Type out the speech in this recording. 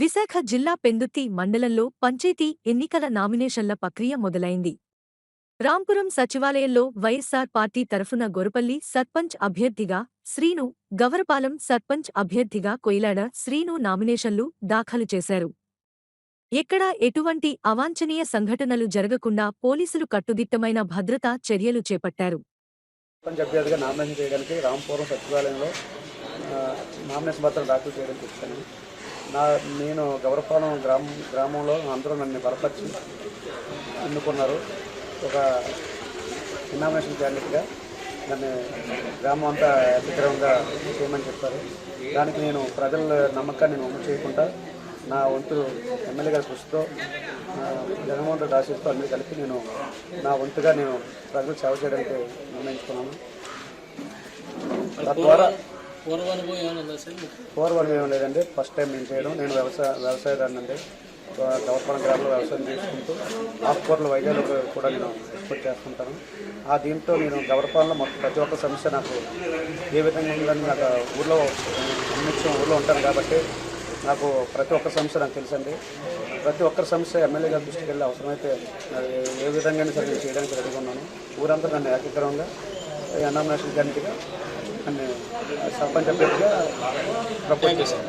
విశాఖ జిల్లా పెందుత్తి మండలంలో పంచాయతీ ఎన్నికల నామినేషన్ల ప్రక్రియ మొదలైంది. రాంపురం సచివాలయంలో వైఎస్సార్ పార్టీ తరఫున గొరపల్లి సర్పంచ్ అభ్యర్థిగా శ్రీను గవరపాలెం సర్పంచ్ అభ్యర్థిగా కొయిలాడ శ్రీను నామినేషన్లు దాఖలు చేశారు. ఎక్కడా ఎటువంటి అవాంఛనీయ సంఘటనలు జరగకుండా పోలీసులు కట్టుదిట్టమైన భద్రతా చర్యలు చేపట్టారు. నామినేషన్ చేయడానికి పత్రం దాఖలు చేయడం చెప్తాను. నా నేను గౌరపాలెం గ్రామం గ్రామంలో అందరూ నన్ను బలపరిచి ఎన్నుకున్నారు ఒక నామినేషన్ క్యాండిడేట్గా నన్ను గ్రామం అంతా విగ్రహంగా చేయమని చెప్పారు. దానికి నేను ప్రజల నమ్మకాన్ని నేను అమలు చేయకుండా నా వంతు ఎమ్మెల్యే గారి కృషితో జగన్మోహన్ రెడ్డి ఆశీస్తో అన్ని కలిపి నేను నా వంతుగా నేను ప్రజలు సేవ చేయడానికి నిర్ణయించుకున్నాను. తద్వారా పూర్వ అనుభవం లేదండి ఫస్ట్ టైం నేను చేయడం. నేను వ్యవసాయ వ్యవసాయదారుని అండి. గవర్నమెంట్ గ్రామంలో వ్యవసాయం చేసుకుంటూ ఆకుకూరలు వైద్యాలు కూడా నేను ఎక్స్పోర్ట్ చేస్తుంటాను. ఆ దీంతో నేను గవర్పాలలో మొత్తం ప్రతి ఒక్క సమస్య నాకు ఏ విధంగా ఉందని నాకు ఊళ్ళో నిత్యం ఊళ్ళో ఉంటాను కాబట్టి నాకు ప్రతి ఒక్క సమస్య నాకు తెలుసండి. ప్రతి ఒక్కరి సమస్య ఎమ్మెల్యే గారి దృష్టికి వెళ్ళి అవసరమైతే అది ఏ విధంగా సరే నేను చేయడానికి రెడీగా ఉన్నాను. ఊరంతా నన్ను ఏకీకరంగా నేషనల్ క్యాండిడేట్గా అండ్ సర్పంచ్ అభ్యర్థిగా ప్రపోజ్ చేశాను